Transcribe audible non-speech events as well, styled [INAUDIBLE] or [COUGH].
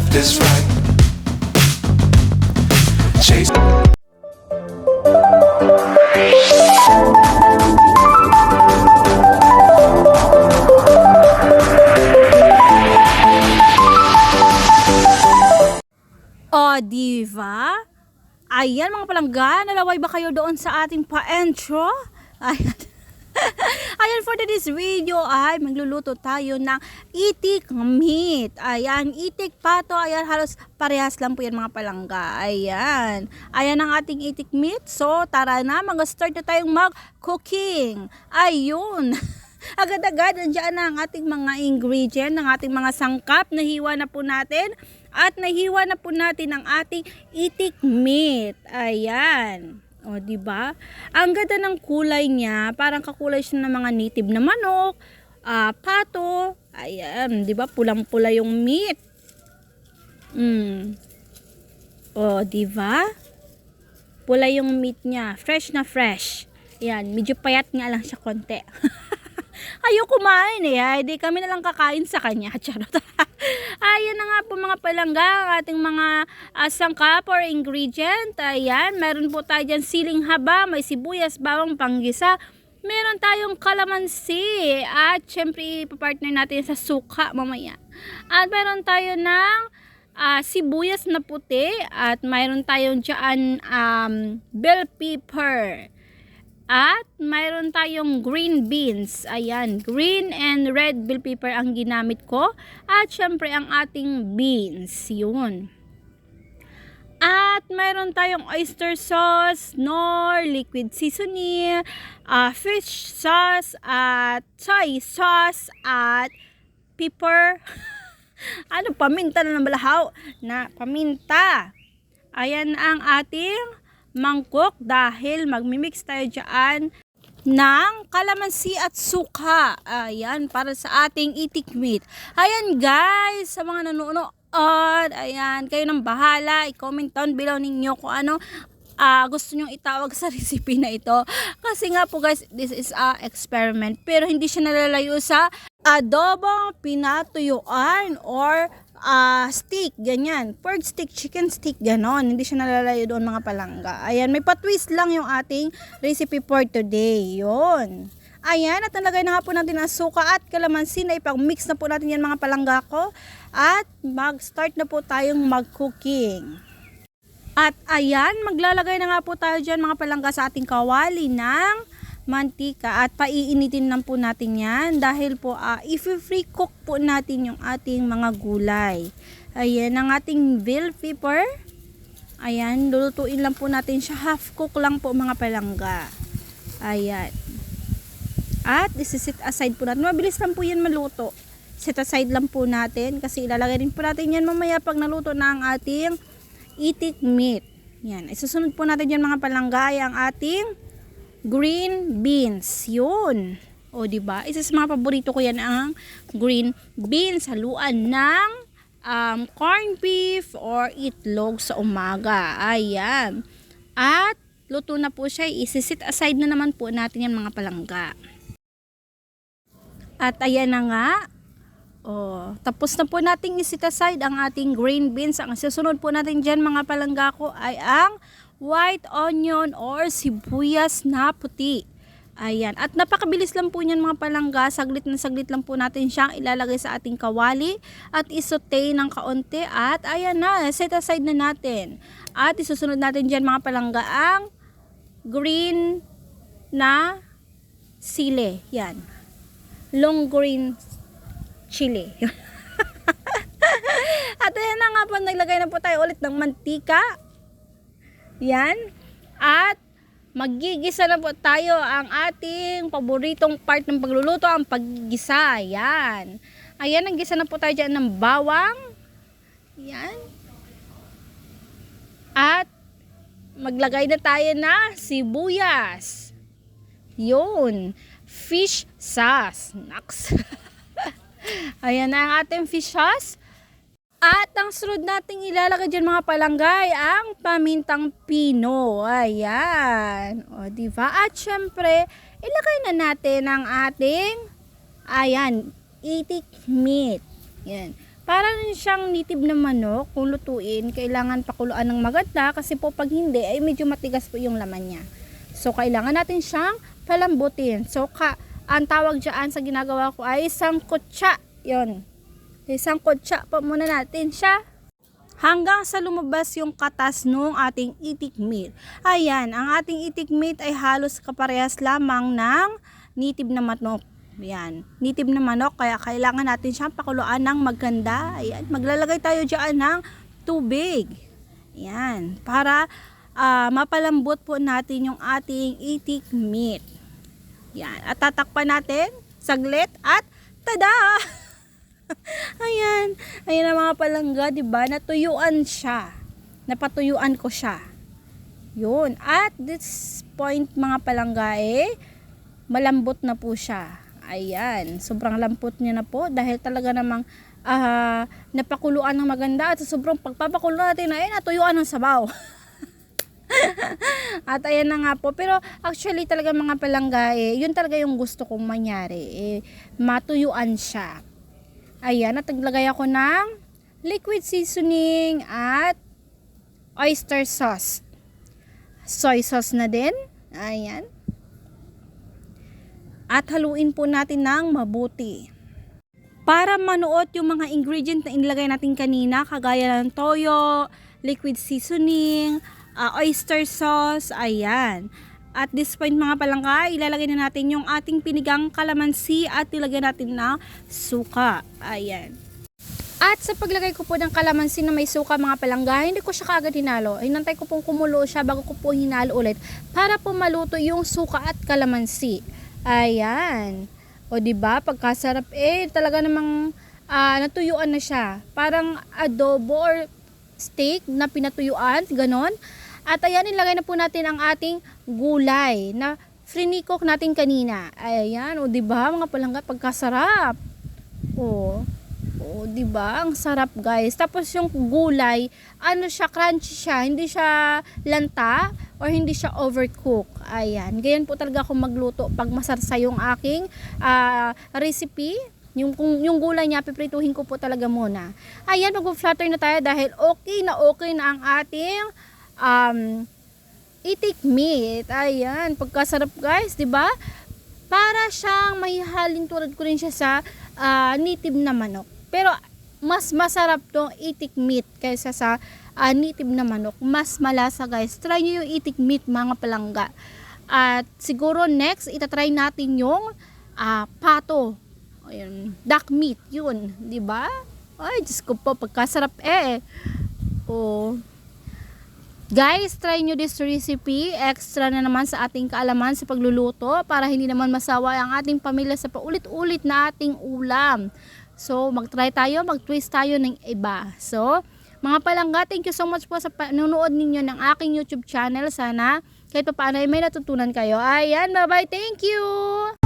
left is right. Chase. Diva? Ayan mga palangga, nalaway ba kayo doon sa ating pa-entro? Ayan. Ayan, for today's video ay magluluto tayo ng itik meat. Ayan, itik pato. Ayan, halos parehas lang po yan mga palangga. Ayan. Ayan ang ating itik meat. So, tara na, mag-start na tayong mag-cooking. Ayun. [LAUGHS] Agad-agad, nandiyan na ang ating mga ingredient, ng ating mga sangkap. Nahiwa na po natin. At nahiwa na po natin ang ating itik meat. Ayan. O, di ba? Ang ganda ng kulay niya, parang kakulay siya ng mga native na manok, ah, pato. Ayan, di ba? Pulang-pula yung meat. Mm. O, di ba? Pula yung meat niya. Fresh na fresh. Ayan, medyo payat nga lang siya konti. [LAUGHS] Ayaw kumain eh. Ay, di kami na lang kakain sa kanya. [LAUGHS] Charot. Ayan na nga po mga palangga, ang ating mga uh, sangkap or ingredient. Ayan, meron po tayo dyan siling haba, may sibuyas, bawang panggisa. Meron tayong kalamansi at syempre ipapartner natin sa suka mamaya. At meron tayo ng ah, sibuyas na puti at mayroon tayong dyan um, bell pepper. At mayroon tayong green beans. Ayan, green and red bell pepper ang ginamit ko. At syempre ang ating beans. Yun. At mayroon tayong oyster sauce, nor, liquid seasoning, ah, fish sauce, at soy sauce, at pepper. [LAUGHS] ano, paminta na ng na paminta. Ayan ang ating mangkok dahil magmimix tayo dyan ng kalamansi at suka. Ayan, para sa ating itik meat. Ayan guys, sa mga nanonood, ayan, kayo nang bahala. I-comment down below ninyo kung ano ah, gusto nyong itawag [LAUGHS] sa recipe na ito. Kasi nga po guys, this is a experiment. Pero hindi siya nalalayo sa adobong pinatuyuan or ah steak, ganyan. Pork steak, chicken steak, ganon. Hindi siya nalalayo doon mga palangga. Ayan, may patwist lang yung ating recipe for today. Yun. Ayan, at nalagay na nga po natin ang suka at kalamansi na ipag-mix na po natin yan mga palangga ko. At mag-start na po tayong mag-cooking. At ayan, maglalagay na nga po tayo dyan mga palangga sa ating kawali ng mantika at paiinitin lang po natin yan dahil po uh, if-free cook po natin yung ating mga gulay. Ayan ang ating bell pepper. Ayan, lulutuin lang po natin siya. Half cook lang po mga palangga. Ayan. At isisit aside po natin. Mabilis lang po yan maluto. Set aside lang po natin kasi ilalagay din po natin yan mamaya pag naluto na ang ating itik meat. Yan. Isusunod po natin yan mga palangga ang ating green beans. Yun. O, di ba? Isa sa mga paborito ko yan ang green beans. Haluan ng um, corned beef or itlog sa umaga. Ayan. At luto na po siya. Isisit aside na naman po natin yan mga palangga. At ayan na nga. Oh, tapos na po nating isit aside ang ating green beans. Ang susunod po natin dyan mga palangga ko ay ang white onion or sibuyas na puti. Ayan. At napakabilis lang po niyan mga palangga. Saglit na saglit lang po natin siyang ilalagay sa ating kawali at isote ng kaunti. At ayan na, set aside na natin. At isusunod natin dyan mga palangga ang green na sile. Yan. Long green chili. [LAUGHS] at ayan na nga po, naglagay na po tayo ulit ng mantika. Yan. At magigisa na po tayo ang ating paboritong part ng pagluluto, ang paggisa. Yan. Ayan, naggisa na po tayo dyan ng bawang. Yan. At maglagay na tayo na sibuyas. Yun. Fish sauce. Naks. [LAUGHS] Ayan na ang ating fish sauce. At ang sunod nating ilalagay dyan mga palanggay, ang pamintang pino. Ayan. O, diba? At syempre, ilagay na natin ang ating, ayan, itik meat. Yan. Para rin siyang nitib na manok, kung lutuin, kailangan pakuluan ng maganda kasi po pag hindi, ay medyo matigas po yung laman niya. So, kailangan natin siyang palambutin. So, ka, ang tawag dyan sa ginagawa ko ay isang kutsa. Yon. Isang kutsa po muna natin siya. hanggang sa lumabas yung katas ng ating itik meat. Ayan, ang ating itik meat ay halos kaparehas lamang ng native na manok. Ayan, native na manok kaya kailangan natin siyang pakuluan ng maganda. Ayan, maglalagay tayo dyan ng tubig. Ayan, para ah, mapalambot po natin yung ating itik meat. Yan. At tatakpan natin saglit at tada! [LAUGHS] [LAUGHS] Ayan. Ayan ang mga palangga, ba? Natuyuan siya. Napatuyuan ko siya. Yun. At this point mga palangga eh, malambot na po siya. Ayan. Sobrang lambot niya na po dahil talaga namang ah, napakuluan ng maganda at sa sobrang pagpapakulo natin ay natuyuan ng sabaw. [LAUGHS] At ayan na nga po. Pero actually talaga mga palangga eh, yun talaga yung gusto kong mangyari. Eh, matuyuan siya. Ayan, at naglagay ako ng liquid seasoning at oyster sauce. Soy sauce na din. Ayan. At haluin po natin ng mabuti. Para manuot yung mga ingredient na inilagay natin kanina, kagaya ng toyo, liquid seasoning, ah, oyster sauce, ayan. At this point mga palangka, ilalagay na natin yung ating pinigang kalamansi at ilagay natin na suka. Ayan. At sa paglagay ko po ng kalamansi na may suka mga palangga, hindi ko siya kaagad hinalo. Hinantay ko pong kumulo siya bago ko po hinalo ulit para po maluto yung suka at kalamansi. Ayan. O di ba pagkasarap eh talaga namang ah, natuyuan na siya. Parang adobo or steak na pinatuyuan, ganon. At ayan, nilagay na po natin ang ating gulay na frinikok natin kanina. Ayan, o di ba mga palangga pagkasarap. O, o di ba? Ang sarap guys. Tapos yung gulay, ano siya, crunchy siya. Hindi siya lanta or hindi siya overcook. Ayan. Ganyan po talaga ako magluto pag masarsa yung aking ah, recipe. Yung, kung, yung gulay niya, piprituhin ko po talaga muna. Ayan, mag-flutter na tayo dahil okay na okay na ang ating um, itik meat. Ayan, pagkasarap guys, 'di ba? Para siyang may halin tulad ko rin siya sa ah, native na manok. Pero mas masarap tong itik meat kaysa sa ah, native na manok. Mas malasa guys. Try niyo yung itik meat mga palangga. At siguro next, itatry natin yung ah, pato. Ayun, duck meat, yun. 'di ba? Ay, Diyos ko po, pagkasarap eh. Oh. Guys, try nyo this recipe. Extra na naman sa ating kaalaman sa pagluluto para hindi naman masawa ang ating pamilya sa paulit-ulit na ating ulam. So, mag-try tayo, mag-twist tayo ng iba. So, mga palangga, thank you so much po sa panonood ninyo ng aking YouTube channel. Sana kahit pa paano ay may natutunan kayo. Ayan, bye-bye. Thank you!